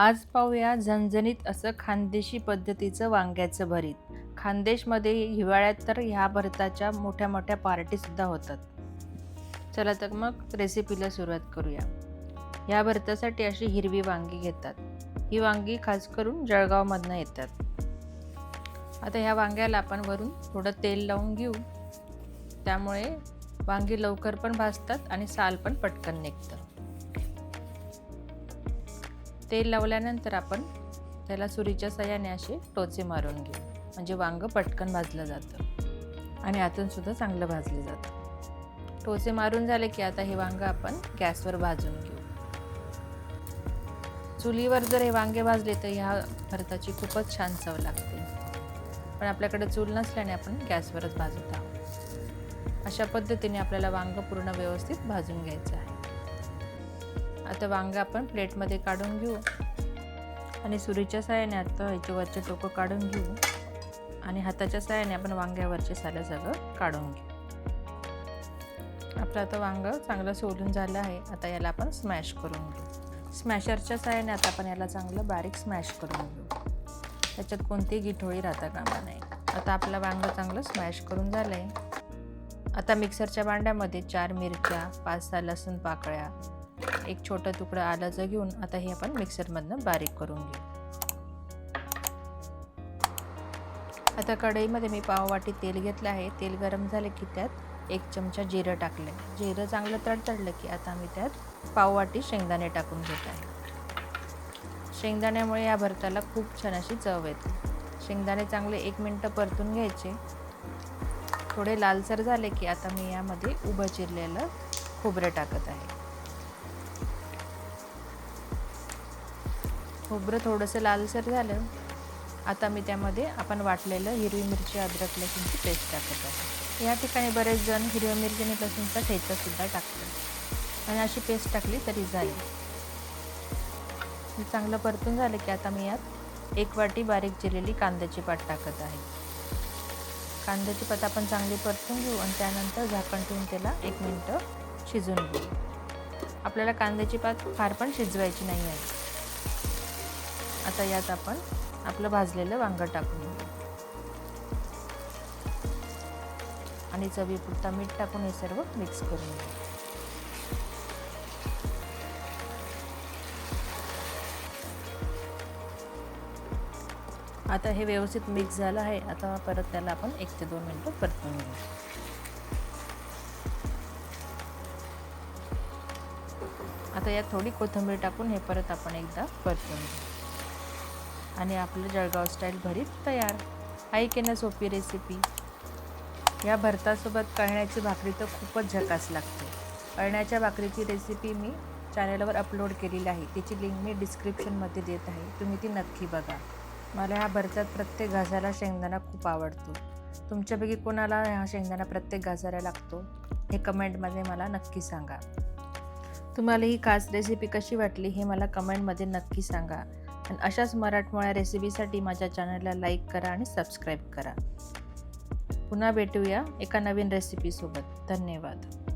आज पाहूया झणझणीत असं खानदेशी पद्धतीचं वांग्याचं भरीत. खानदेशमध्ये हिवाळ्यात तर ह्या भरताच्या मोठ्या मोठ्या पार्टीसुद्धा होतात. चला तर मग रेसिपीला सुरुवात करूया. ह्या भरतासाठी अशी हिरवी वांगी घेतात. ही वांगी खास करून जळगावमधनं येतात. आता ह्या वांग्याला आपण वरून थोडं तेल लावून घेऊ. त्यामुळे वांगी लवकर पण भाजतात आणि साल पण पटकन निघतं. तेल लावल्यानंतर आपण त्याला सुरीच्या सहाय्याने असे टोचे मारून घेऊ. म्हणजे वांग पटकन भाजलं जातं. आणि आतून सुद्धा चांगलं भाजलं जातं. टोचे मारून झाले की आता हे वांग आपण गॅसवर भाजून घेऊ. चुलीवर जर हे वांगे भाजले तर ह्या भरताची खूपच छान चव लागते. पण आपल्याकडे चूल नसल्याने आपण गॅसवरच भाजत आहोत. अशा पद्धतीने आपल्याला वांग पूर्ण व्यवस्थित भाजून घ्यायचं आहे. आता वांगं आपण प्लेटमध्ये काढून घेऊ. आणि सुरीच्या साह्याने आता ह्याचे वरचे टोकं काढून घेऊ. आणि हाताच्या साह्याने आपण वांग्यावरचे सालं सगळं काढून घेऊ. आपलं आता वांगं चांगलं सोलून झालं आहे. आता याला आपण स्मॅश करून घेऊ. स्मॅशरच्या साह्याने आता आपण याला चांगलं बारीक स्मॅश करून घेऊ. त्याच्यात कोणतीही गिठोळी राहता कामा नाही आता आपलं वांगं चांगलं स्मॅश करून झालं आहे आता मिक्सरच्या भांड्यामध्ये चार मिरच्या पाच सहा लसूण पाकळ्या एक छोटा तुकडा आल्याचं घेऊन आता हे आपण मिक्सरमधनं बारीक करून घेऊ. आता कढईमध्ये मी पाववाटी तेल घेतलं आहे. तेल गरम झाले की त्यात एक चमचा जिरं टाकलं आहे जिरं चांगलं तडतडलं की आता मी त्यात पाववाटी शेंगदाणे टाकून घेत आहे. शेंगदाण्यामुळे या भरताला खूप छान अशी चव येते. शेंगदाणे चांगले एक मिनटं परतून घ्यायचे. थोडे लालसर झाले की आता मी यामध्ये उभं चिरलेलं खोबरं टाकत आहे. खोबरं थोडंसं लालसर झालं. आता मी त्यामध्ये आपण वाटलेलं हिरवी मिरची अद्रक लसूणची पेस्ट टाकत आहे. या ठिकाणी बरेच जण हिरव्या मिरची आणि लसूणचा ठेचासुद्धा टाकतात. आणि अशी पेस्ट टाकली तरी जाईल. चांगलं परतून झालं की आता मी यात एक वाटी बारीक चिरलेली कांद्याची पात टाकत आहे. कांद्याची पात आपण चांगली परतून घेऊ आणि त्यानंतर झाकण ठेवून त्याला एक मिनटं शिजून घेऊ. आपल्याला कांद्याची पात फार पण शिजवायची नाही आहे. आता यात आपण आपलं भाजलेलं वांगं टाकून घेऊ. आणि चवीपुरता मीठ टाकून हे सर्व मिक्स करून घेऊ. आता हे व्यवस्थित मिक्स झालं आहे. आता परत त्याला आपण एक ते दोन मिनटं परतून घेऊ. आता यात थोडी कोथिंबीर टाकून हे परत आपण एकदा परतून घेऊ. आणि आपलं जळगाव स्टाईल भरीत तयार. आहे की ना सोपी रेसिपी या भरतासोबत कळण्याची भाकरी तर खूपच झकास लागते. कळण्याच्या भाकरीची रेसिपी मी चॅनलवर अपलोड केलेली आहे. त्याची लिंक मी डिस्क्रिप्शनमध्ये देत आहे. तुम्ही ती नक्की बघा. मला ह्या भरतात प्रत्येक घासाला शेंगदाणा खूप आवडतो. तुमच्यापैकी कोणाला ह्या शेंगदाणा प्रत्येक घासाला लागतो हे कमेंटमध्ये मला नक्की सांगा. तुम्हाला ही खास रेसिपी कशी वाटली हे मला कमेंटमध्ये नक्की सांगा. आणि अशाच मराठमोळ्या रेसिपीसाठी माझ्या चॅनलला लाईक करा आणि सबस्क्राईब करा. पुन्हा भेटूया एका नवीन रेसिपीसोबत. धन्यवाद.